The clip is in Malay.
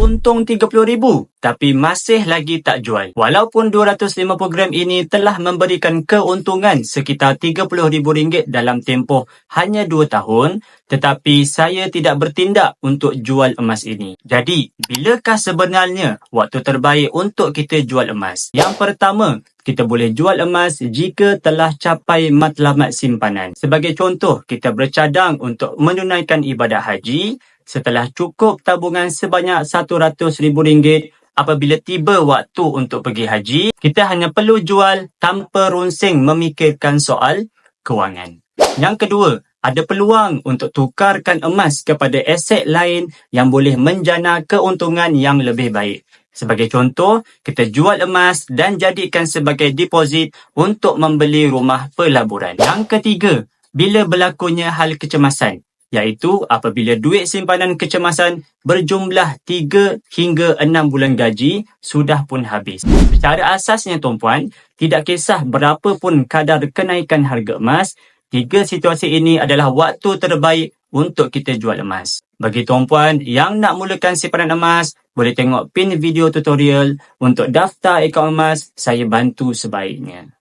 untung RM30,000 tapi masih lagi tak jual. Walaupun 250 gram ini telah memberikan keuntungan sekitar RM30,000 dalam tempoh hanya 2 tahun, tetapi saya tidak bertindak untuk jual emas ini. Jadi, bilakah sebenarnya waktu terbaik untuk kita jual emas? Yang pertama, kita boleh jual emas jika telah capai matlamat simpanan. Sebagai contoh, kita bercadang untuk menunaikan ibadah haji setelah cukup tabungan sebanyak RM100,000 apabila tiba waktu untuk pergi haji, kita hanya perlu jual tanpa runsing memikirkan soal kewangan. Yang kedua, ada peluang untuk tukarkan emas kepada aset lain yang boleh menjana keuntungan yang lebih baik. Sebagai contoh, kita jual emas dan jadikan sebagai deposit untuk membeli rumah pelaburan. Yang ketiga, bila berlakunya hal kecemasan, iaitu apabila duit simpanan kecemasan berjumlah 3 hingga 6 bulan gaji sudah pun habis. Secara asasnya tuan-puan, tidak kisah berapa pun kadar kenaikan harga emas, tiga situasi ini adalah waktu terbaik untuk kita jual emas. Bagi tuan-puan yang nak mulakan simpanan emas, boleh tengok pin video tutorial untuk daftar akaun emas, saya bantu sebaiknya.